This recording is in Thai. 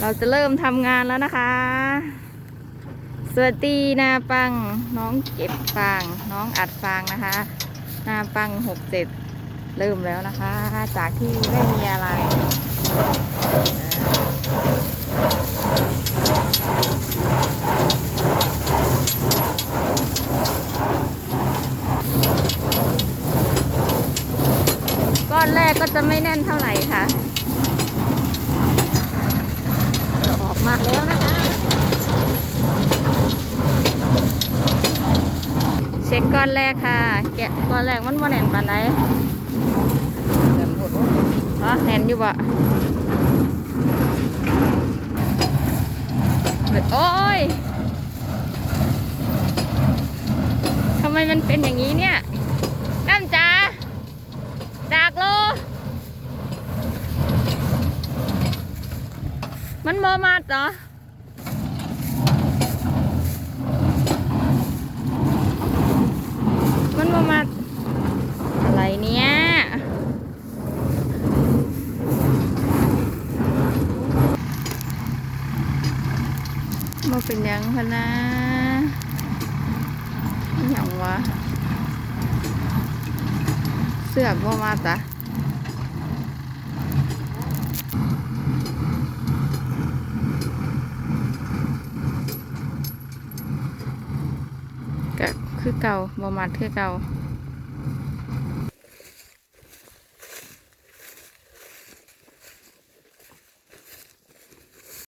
เราจะเริ่มทำงานแล้วนะคะ สวัสดีนาปัง น้องเก็บฟาง น้องอัดฟางนะคะ นาปังหกเจ็ดเริ่มแล้วนะคะ จากที่ไม่มีอะไรก้อนแรกก็จะไม่แน่นเท่าไหร่ค่ะออกมาแล้วนะคะ เช็คก้อนแรกค่ะ แกะก้อนแรกมันบ่แน่นปานใดเต็มหมดอ๋อแน่นอยู่บ่โอ้ยทำไมมันเป็นอย่างนี้เนี่ยน้ำจ๋าจากโล มันมอมาดเหรอ มันมอมาดอะไรเนี่ย มาเป็นยังพะนะอิหยังวะ เสื้อกว่ามาตะก็คือเก่าบ่มัดคือเก่า